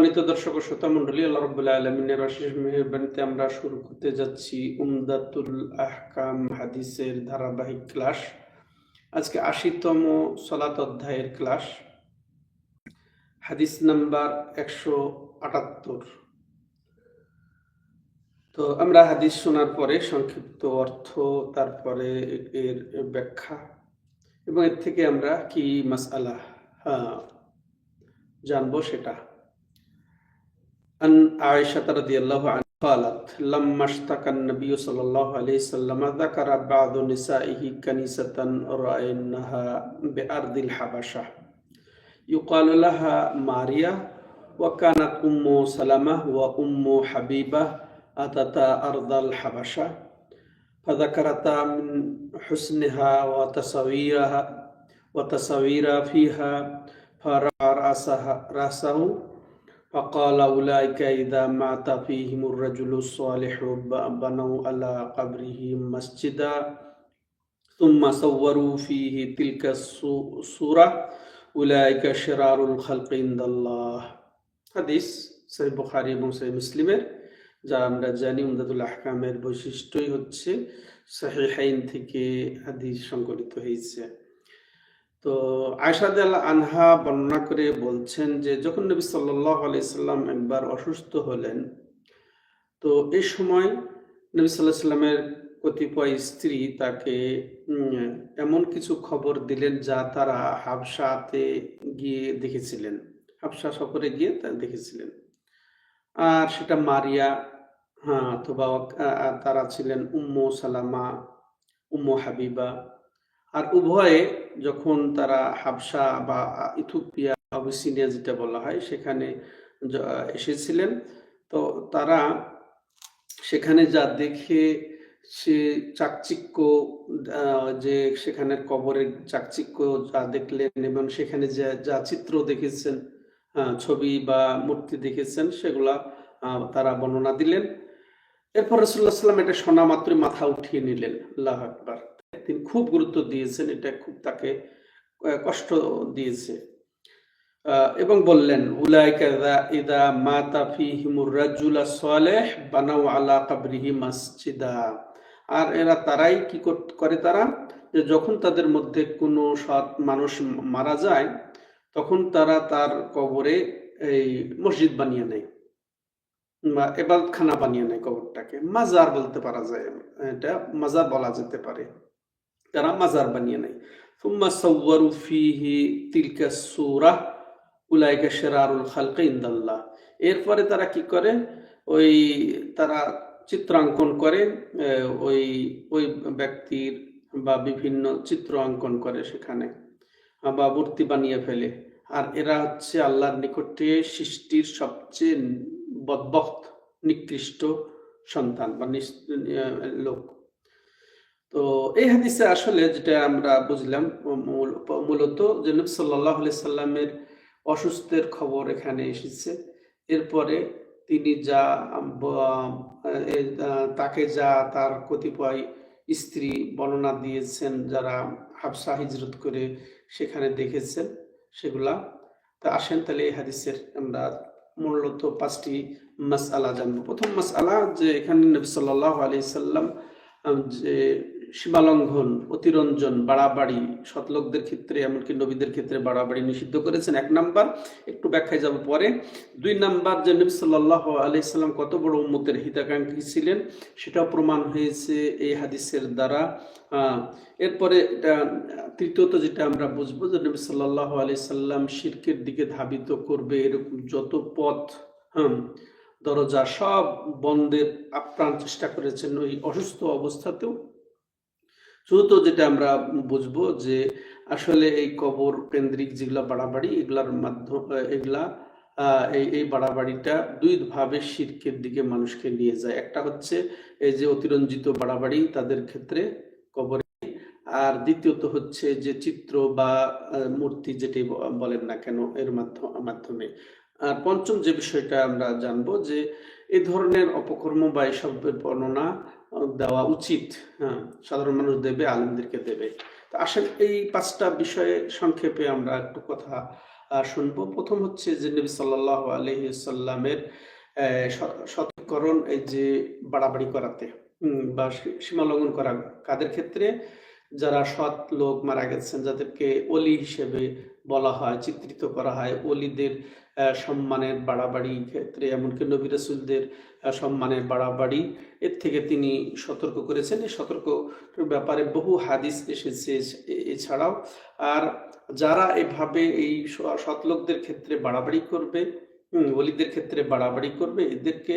সম্মানিত দর্শক ও শ্রোতা মন্ডলী আল্লাহ রব্বুল্লাহ আলমিনের অশেষ মেহরবানিতে আমরা শুরু করতে যাচ্ছি উমদাতুল আহকাম হাদিসের ধারাবাহিক ক্লাস। আজকে আশিতম সলাত অধ্যায়ের ক্লাস হাদিস নাম্বার একশো আটাত্তর। তো আমরা হাদিস শোনার পরে সংক্ষিপ্ত অর্থ তারপরে এর ব্যাখ্যা এবং এর থেকে আমরা কি মাসআলা হ্যাঁ, জানব সেটা। عن عائشة رضي الله عنها قالت لما اشتكى النبي صلى الله عليه وسلم ذكر بعض نسائه كنيسة رأينها بأرض الحبشة. يقال لها ماريا وكانت أم سلمة وأم حبيبة أتتا أرض الحبشة. فذكرتا من حسنها وتصويرها وتصوير فيها رأسها رأسه فقال أولئك إذا مات فيهم الرجل الصالح بنوا على قبره مسجدا ثم صوروا فيه تلك الصورة أولئك شرار الخلق عند الله হাদিস সহি বুখারী এবং সহি মুসলিমের যা আমরা জানি উমদাদুল আহকামের বৈশিষ্ট্যই হচ্ছে সাহিহাইন থেকে হাদিস সংকলিত হয়েছে তো আয়সাদ আনহা বর্ণনা করে বলছেন যে যখন নবী সাল্লাহ আলাইসাল্লাম একবার অসুস্থ হলেন, তো এই সময় নবী সাল্লাহ সাল্লামের কতিপয় স্ত্রী তাকে এমন কিছু খবর দিলেন যা তারা হাবসাতে গিয়ে দেখেছিলেন। হাবসা সফরে গিয়ে তা দেখেছিলেন। আর সেটা মারিয়া হ্যাঁ অথবা তারা ছিলেন উম্মু সালামা, উম্মু হাবিবা আর উভয়ে যখন তারা হাবসা বা ইথোপিয়া অবিসিনিয়া যেটা বলা হয়, সেখানে এসেছিলেন। তো তারা সেখানে যা দেখে সে চাকচিক্য যে সেখানের কবরের চাকচিক্য যা দেখলেন এবং সেখানে যে, যা চিত্র দেখেছেন ছবি বা মূর্তি দেখেছেন, সেগুলা তারা বর্ণনা দিলেন। এরপর রসুল্লাহ সাল্লাম এটা শোনা মাত্রই মাথা উঠিয়ে নিলেন, আল্লাহ আকবার। তিনি খুব গুরুত্ব দিয়েছেন, এটা খুব তাকে কষ্ট দিয়েছে। এবং বললেন ইদা মাতা ফিহিমুর রাজুলা সালেহ বানাও আলা কাবরিহি মাসজিদা। আর এরা তারাই কি করে তারা? যে যখন তাদের মধ্যে কোনো সৎ মানুষ মারা যায়, তখন তারা তার কবরে এই মসজিদ বানিয়ে নেয়, বা এবাদখানা বানিয়ে নেয় কবরটাকে। মাজার বলতে পারা যায়, এটা মাজার বলা যেতে পারে। তারা মাজার বানিয়ে নেয় ثم صوروا فيه تلك السورة أولئك شرار الخلق عند الله এরপরে তারা কি করে ওই তারা চিত্রাঙ্কন করে ওই ওই ব্যক্তির বা বিভিন্ন চিত্র অঙ্কন করে সেখানে বা মূর্তি বানিয়ে ফেলে আর এরা হচ্ছে আল্লাহর নিকটে সৃষ্টির সবচেয়ে বদবক্ত নিকৃষ্ট সন্তান বা লোক তো এই হাদিসে আসলে যেটা আমরা বুঝলাম মূলত যে নবী সাল্লাহ সাল্লামের অসুস্থের খবর এখানে এসেছে। এরপরে তিনি যা তাকে যা তার কতিপয় স্ত্রী বর্ণনা দিয়েছেন, যারা হাফসা হিজরত করে সেখানে দেখেছেন সেগুলা। তা আসেন তাহলে এই হাদিসের আমরা মূলত পাঁচটি মাস আলা জানব। প্রথম মাস আলা যে এখানে নবী সাল্লাহ আলি সাল্লাম, যে সীমালঙ্ঘন, অতিরঞ্জন, বাড়াবাড়ি, সৎলোকদের ক্ষেত্রে এমনকি নবীদের ক্ষেত্রে বাড়াবাড়ি নিষিদ্ধ করেছেন। এক নাম্বার, একটু ব্যাখ্যায় যাব পরে। দুই নাম্বার, যে নবী সাল্লাহ আলাইসাল্লাম কত বড় উম্মতের হিতাকাঙ্ক্ষী ছিলেন, সেটাও প্রমাণ হয়েছে এই হাদিসের দ্বারা। এরপরে এটা, তৃতীয়ত যেটা আমরা বুঝব যে নবী সাল্লাহ আলাইসাল্লাম শির্কের দিকে ধাবিত করবে এরকম যত পথ হ্যাঁ দরজা সব বন্ধের আপ্রাণ চেষ্টা করেছেন ওই অসুস্থ অবস্থাতেও। চতুর্থ যেটা আমরা বুঝব যে আসলে এই কবর কেন্দ্রিক যেগুলা বাড়াবাড়ি, এগুলার মাধ্যম, এগুলা এই এই বাড়াবাড়িটা দুই ভাবে শির্কের দিকে মানুষকে নিয়ে যায়। একটা হচ্ছে এই যে অতিরঞ্জিত বাড়াবাড়ি তাদের ক্ষেত্রে কবরে, আর দ্বিতীয়ত হচ্ছে যে চিত্র বা মূর্তি যেটি বলেন না কেন এর মাধ্যমে। আর পঞ্চম যে বিষয়টা আমরা জানব যে এ ধরনের অপকর্ম বা এসবের বর্ণনা দেওয়া উচিত হ্যাঁ সাধারণ মানুষ দেবে, আলেমদেরকে দেবে। তো আসেন এই পাঁচটা বিষয়ে সংক্ষেপে আমরা একটু কথা শুনব। প্রথম হচ্ছে যে নবী সাল্লাল্লাহু আলাইহি সাল্লামের সতর্করণ এই যে বাড়াবাড়ি করাতে বা সী- সীমা লঙ্ঘন করা কাদের ক্ষেত্রে? যারা সৎ লোক মারা গেছেন, যাদেরকে অলি হিসেবে বলা হয়, চিত্রিত করা হয় অলিদের সম্মানের বাড়াবাড়ি ক্ষেত্রে, এমনকি নবী রাসূলদের সম্মানের বাড়াবাড়ি, এর থেকে তিনি সতর্ক করেছেন। এই সতর্ক ব্যাপারে বহু হাদিস এসেছে এছাড়াও। আর যারা এভাবে এই স- সৎ লোকদের ক্ষেত্রে বাড়াবাড়ি করবে ওলিদের ক্ষেত্রে বাড়াবাড়ি করবে। এদেরকে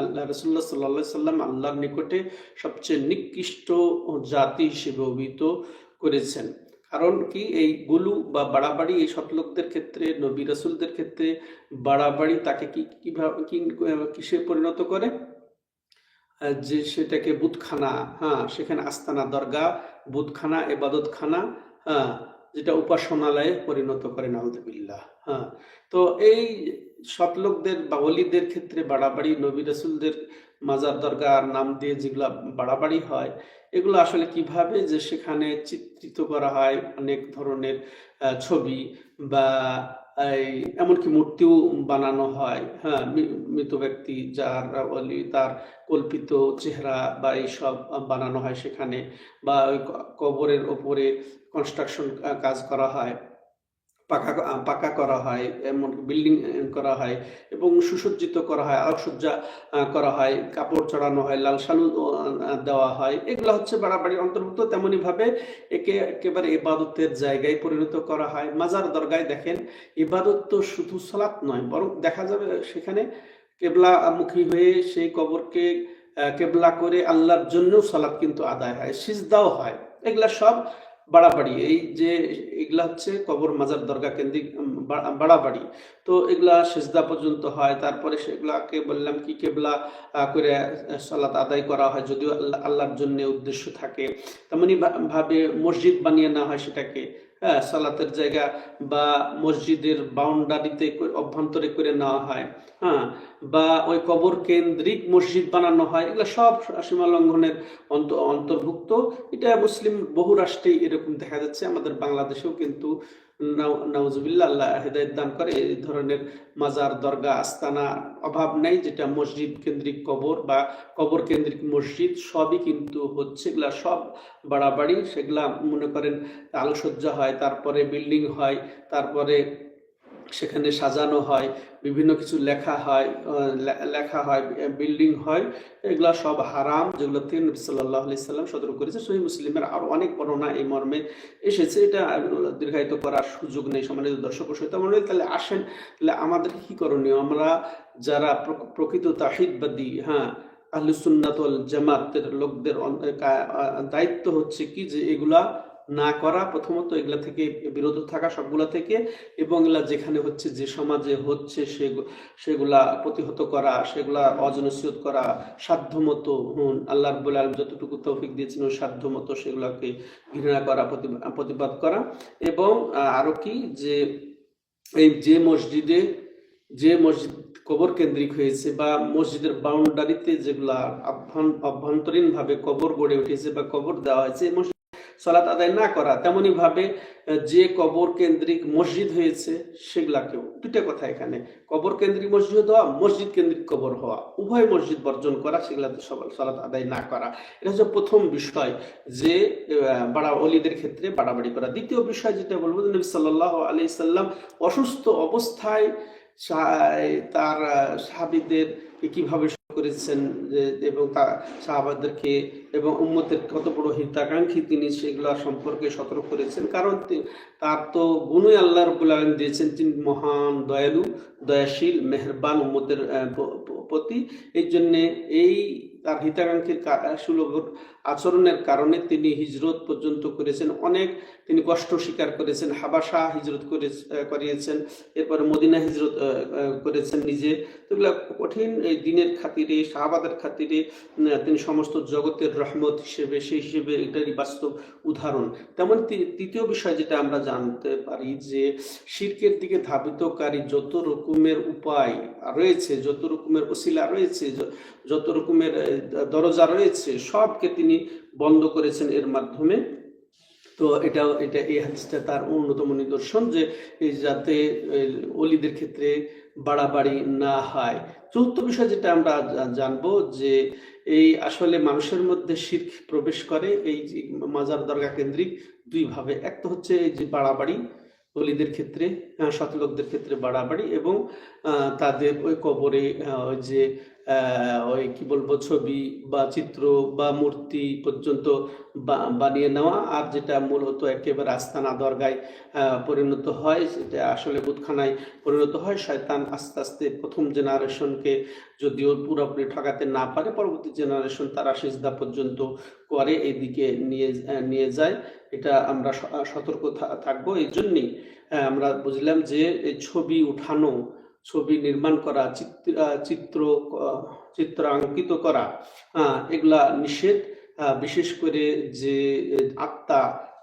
আল্লাহ রসুল্লাহ সাল্লাহ সাল্লাম আল্লাহর নিকটে সবচেয়ে নিকৃষ্ট জাতি হিসেবে অভিহিত করেছেন। কারণ কি? এই গুলু বা বাড়াবাড়ি এই সৎলোকদের ক্ষেত্রে, নবী রাসূলদের ক্ষেত্রে বাড়াবাড়ি তাকে কি, কীভাবে কিসে পরিণত করে? যে সেটাকে বুতখানা হ্যাঁ সেখানে আস্তানা দরগা বুতখানা এবাদতখানা হ্যাঁ যেটা উপাসনালয়ে পরিণত করে, নাউজুবিল্লাহ। হ্যাঁ তো এই সৎলোকদের বা ওলিদের ক্ষেত্রে বাড়াবাড়ি, নবী রাসূলদের মাজার দরগার নাম দিয়ে যেগুলা বাড়াবাড়ি হয়, এগুলো আসলে কীভাবে যে সেখানে চিত্রিত করা হয় অনেক ধরনের ছবি বা এই এমনকি মূর্তিও বানানো হয় হ্যাঁ মৃত ব্যক্তি যার অলি তার কল্পিত চেহারা বা এইসব বানানো হয় সেখানে বা কবরের ওপরে কনস্ট্রাকশন কাজ করা হয়। পাকা পাকা করা হয়, এমন বিল্ডিং করা হয় এবং সুসজ্জিত করা হয়, আলোকসজ্জা করা হয়, কাপড় চড়ানো হয়, লাল সালু দেওয়া হয়। এগুলো হচ্ছে বাড়াবাড়ির অন্তর্ভুক্ত। তেমনি ভাবে একে একেবারে ইবাদতের জায়গায় পরিণত করা হয়। মাজার দরগায় দেখেন, ইবাদত তো শুধু সালাত নয়, বরং দেখা যাবে সেখানে কেবলা মুখী হয়ে সেই কবরকে কেবলা করে আল্লাহর জন্যও সালাত কিন্তু আদায় হয়, সিজদাও হয়। এগুলা সব বাড়াবাড়ি। এই যে এগুলা হচ্ছে কবর, মাজার দরগা কেন্দ্রিক বাড়াবাড়ি। তো এগুলা সেজদা পর্যন্ত হয়, তারপরে সেগুলাকে বললাম কি কেবলা করে সালাত আদায় করা হয় যদিও আল্লাহ আল্লাহর জন্য উদ্দেশ্য থাকে। তেমনি ভাবে মসজিদ বানিয়ে নেওয়া হয় সেটাকে। সালাতের জায়গা বা মসজিদের বাউন্ডারিতে অভ্যন্তরে করে নেওয়া হয়। হ্যাঁ বা ওই কবর কেন্দ্রিক মসজিদ বানানো হয়। এগুলো সব সীমা লঙ্ঘনের অন্ত- অন্তর্ভুক্ত। এটা মুসলিম বহু রাষ্ট্রেই এরকম দেখা যাচ্ছে। আমাদের বাংলাদেশেও কিন্তু নাউ- নাউজুবিল্লাহ, আল্লাহ হেদায়ত দান করে। এই ধরনের মাজার দরগা আস্তানা, অভাব নেই, যেটা মসজিদ কেন্দ্রিক কবর বা কবর কেন্দ্রিক মসজিদ, সবই কিন্তু হচ্ছে, এগুলা সব বাড়াবাড়ি, সেগুলা মনে করেন আলোকসজ্জা হয়, তারপরে বিল্ডিং হয়, তারপরে সেখানে সাজানো হয়, বিভিন্ন কিছু লেখা হয় লেখা হয় বিল্ডিং হয়, এগুলা সব হারাম, যেগুলো নবী সাল্লাহ আলি সাল্লাম সতর্ক করেছে। সহি মুসলিমের আরও অনেক বর্ণনা এই মর্মে এসেছে। এটা দীর্ঘায়িত করার সুযোগ নেই সম্মানিত দর্শক সহিত মনে তাহলে আসেন, তাহলে আমাদের কি করণীয়? আমরা যারা প্রকৃত তাহিদবাদী হ্যাঁ আহলুসুন্নাত জামাতের লোকদের দায়িত্ব হচ্ছে কি? যে এগুলা না করা, প্রথমত এগুলা থেকে বিরত থাকা সবগুলা থেকে এবং এগুলা যেখানে হচ্ছে, যে সমাজে হচ্ছে সেগু- সেগুলা প্রতিহত করা, সেগুলা অজনসিয়ত করা, সাধ্যমতো হুন, আল্লাহ রব্বুল আলম যতটুকু তৌফিক দিয়েছেন ওই সাধ্যমতো সেগুলাকে ঘৃণা করা প্রতি- প্রতিবাদ করা এবং আরও কি যে এই যে মসজিদে, যে মসজিদ কবর কেন্দ্রিক হয়েছে বা মসজিদের বাউন্ডারিতে যেগুলা অভ্যন্তরীণ ভাবে কবর গড়ে উঠেছে বা কবর দেওয়া হয়েছে সালাত আদায় না করা তেমনি ভাবে যে কবর কেন্দ্রিক মসজিদ হয়েছে, সেগুলাকেও। দুটা কথা এখানে। কবর কেন্দ্রিক মসজিদ হওয়া, মসজিদ কেন্দ্রিক কবর হওয়া। উভয় মসজিদ বর্জন করা, সেগুলাতে সালাত আদায় না করা। এটা হচ্ছে প্রথম বিষয় যে বাড়া অলিদের ক্ষেত্রে বাড়াবাড়ি করা। দ্বিতীয় বিষয় যেটা বলব নবী সাল্লাহ আলি সাল্লাম অসুস্থ অবস্থায় তার সাহাবিদের কীভাবে করেছেন এবং তা সাহাবাদেরকে এবং উম্মতের কত বড় হিতাকাঙ্ক্ষী তিনি সেগুলা সম্পর্কে সতর্ক করেছেন। কারণ তার তো গুণই আল্লাহ রবুল আলম দিয়েছেন, তিনি মহান, দয়ালু, দয়াশীল, মেহরবান উম্মতের প্রতি। এই জন্যে এই তার হিতাকাঙ্ক্ষীর সুলভ আচরণের কারণে তিনি হিজরত পর্যন্ত করেছেন। অনেক তিনি কষ্ট স্বীকার করেছেন, হাবাসা হিজরত করে করিয়েছেন, এরপরে মদিনা হিজরত করেছেন নিজে। এগুলা কঠিন দিনের খাতিরে, শাহাবাদের খাতিরে তিনি সমস্ত জগতের রহমত হিসেবে, সেই হিসেবে এটারই বাস্তব উদাহরণ। তেমন তৃতীয় বিষয় যেটা আমরা জানতে পারি যে, শিরকের দিকে ধাবিতকারী যত রকমের উপায় রয়েছে, যত রকমের ওসিলা রয়েছে যত রকমের দরজা রয়েছে, সবকে তিনি বন্ধ করেছেন এর মাধ্যমে। তো এটাও এটা এই হাদিসটা তার অন্যতম নিদর্শন যে যাতে অলিদের ক্ষেত্রে বাড়াবাড়ি না হয়। চতুর্থ বিষয় যেটা আমরা জানব যে এই আসলে মানুষের মধ্যে শির্ক প্রবেশ করে, এই মাজার দরগা কেন্দ্রিক দুই ভাবে। এক তো হচ্ছে এই যে বাড়াবাড়ি, অলিদের ক্ষেত্রে সৎ ক্ষেত্রে বাড়াবাড়ি এবং তাদের ওই কবরে যে ওই কি বলব, ছবি বা চিত্র বা মূর্তি পর্যন্ত বানিয়ে নেওয়া। আর যেটা মূলত একেবারে আস্তানা দরগায় পরিণত হয়, সেটা আসলে বুতখানায় পরিণত হয়। শয়তান আস্তে আস্তে প্রথম জেনারেশনকে যদিও পুরোপুরি ঠকাতে না পারে, পরবর্তী জেনারেশন তারা সিজদা পর্যন্ত করে, এদিকে নিয়ে নিয়ে যায়। এটা আমরা সতর্ক থাকব। এই জন্যই আমরা বুঝলাম যে ছবি উঠানো ছবি নির্মাণ করা, চিত্র চিত্রাঙ্কিত করা এগুলা নিষেধ। বিশেষ করে যে আত্মা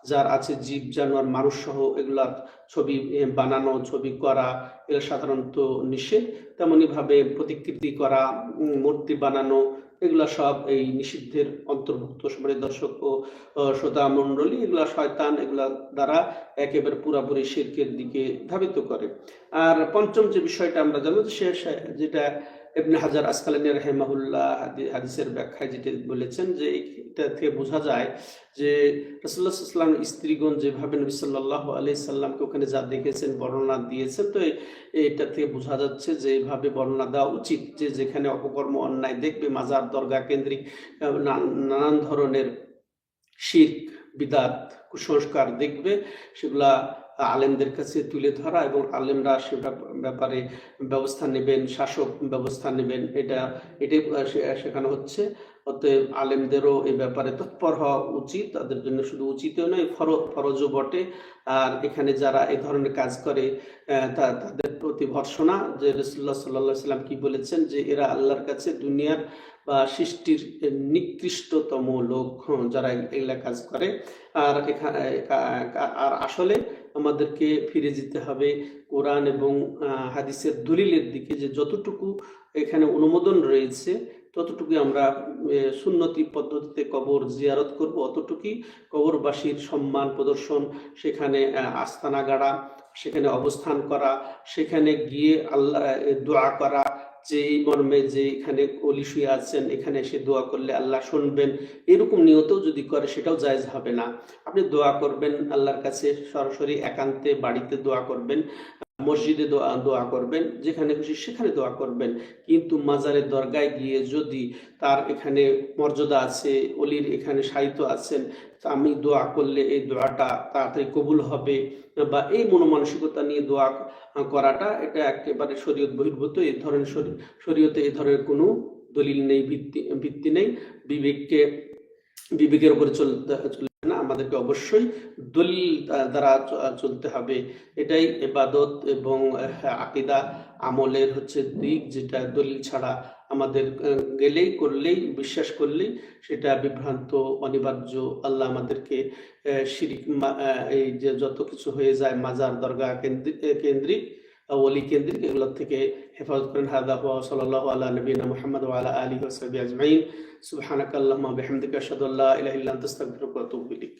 যার আছে জীব, জানোয়ার মানুষ সহ এগুলার ছবি বানানো, ছবি করা, এগুলো সাধারণত নিষেধ। তেমনি ভাবে প্রতিকৃতি করা মূর্তি বানানো এগুলা সব এই নিষিদ্ধের অন্তর্ভুক্ত। সবাই দর্শক ও শ্রোতা মন্ডলী এগুলা শয়তান এগুলা দ্বারা একেবারে পুরাপুরি শিল্পের দিকে ধাবিত করে। আর পঞ্চম যে বিষয়টা আমরা জানব শেষ যেটা ইবনে হাজার আসকালানি রহেমাহুল্লাহ হাদিসের ব্যাখ্যায় যেটি বলেছেন যে এটা থেকে বোঝা যায় যে রসুল্লাহ সাল্লাম স্ত্রীগণ যেভাবে নবী সাল্লাহ আলি সাল্লামকে ওখানে যা দেখেছেন, বর্ণনা দিয়েছেন, তো এটা থেকে বোঝা যাচ্ছে যে এইভাবে বর্ণনা দেওয়া উচিত যে যেখানে অপকর্ম, অন্যায় দেখবে, মাজার দরগা কেন্দ্রিক নানান ধরনের শির্ক, বিদাত, কুসংস্কার দেখবে, সেগুলা আলেমদের কাছে তুলে ধরা এবং আলেমরা সে ব্যাপ- ব্যাপারে ব্যবস্থা নেবেন, শাসক ব্যবস্থা নেবেন, এটা, এটাই শেখানো হচ্ছে। অতএব আলেমদেরও এই ব্যাপারে তৎপর হওয়া উচিত, তাদের জন্য শুধু উচিতও নয় ফর- ফরজও বটে। আর এখানে যারা এ ধরনের কাজ করে তাদের প্রতি ভর্সনা যে রসুল্লাহ সাল্লাহ সাল্লাম কি বলেছেন যে এরা আল্লাহর কাছে দুনিয়ার বা সৃষ্টির নিকৃষ্টতম লোক যারা এগুলা কাজ করে। আর এখানে আর আসলে আমাদেরকে ফিরে যেতে হবে কোরআন এবং হাদিসের দলিলের দিকে যে যতটুকু এখানে অনুমোদন রয়েছে, ততটুকুই আমরা সুন্নতি পদ্ধতিতে কবর জিয়ারত করব। অতটুকুই কবরবাসীর সম্মান প্রদর্শন, সেখানে আস্তানা গাড়া, সেখানে অবস্থান করা, সেখানে গিয়ে আল্লাহ দোয়া করা যে এই মর্মে যে এখানে অলি শুয়ে আছেন, এখানে এসে দোয়া করলে আল্লাহ শুনবেন। এরকম নিয়তেও যদি করে, সেটাও জায়েজ হবে না। আপনি দোয়া করবেন, আল্লাহর কাছে সরাসরি একান্তে বাড়িতে দোয়া করবেন, মসজিদে দোয়া দোয়া করবেন, যেখানে খুশি সেখানে দোয়া করবেন। কিন্তু মাজারের দরগায় গিয়ে যদি তার এখানে মর্যাদা আছে, অলির এখানে সাহিত্য আছেন আমি দোয়া করলে এই দোয়াটা তাড়াতাড়ি কবুল হবে বা এই মনোমানসিকতা নিয়ে দোয়া করাটা এটা একেবারে শরীয়ত বহির্ভূত এই ধরনের শরী- শরীয়তে এই ধরনের কোনো দলিল নেই ভিত্তি ভিত্তি নেই। বিবেককে বিবেকের উপরে চলতে চলবে না। আমাদেরকে অবশ্যই দলিল দ্বারা চলতে হবে। এটাই এবাদত এবং আহ, আকিদা আমলের হচ্ছে দিক যেটা দলিল ছাড়া আমাদের গেলেই, করলেই, বিশ্বাস করলেই সেটা বিভ্রান্ত, অনিবার্য, আল্লাহ আমাদেরকে শিরিক এই যে যত কিছু হয়ে যায়, মাজার দরগা কেন্দ্রিক কেন্দ্রিক ওলি কেন্দ্রিক, এগুলোর থেকে হেফাজত করেন। হাদা হুয়া সাল্লাল্লাহু আলা মোহাম্মদ ওয়া আলা সাহবিহি আজমাইন। সুবহানাকা আল্লাহুম্মা বিহামদিকা আশহাদু আল্লা ইলাহা ইল্লা আনতা ওয়া আতুবু ইলাইক।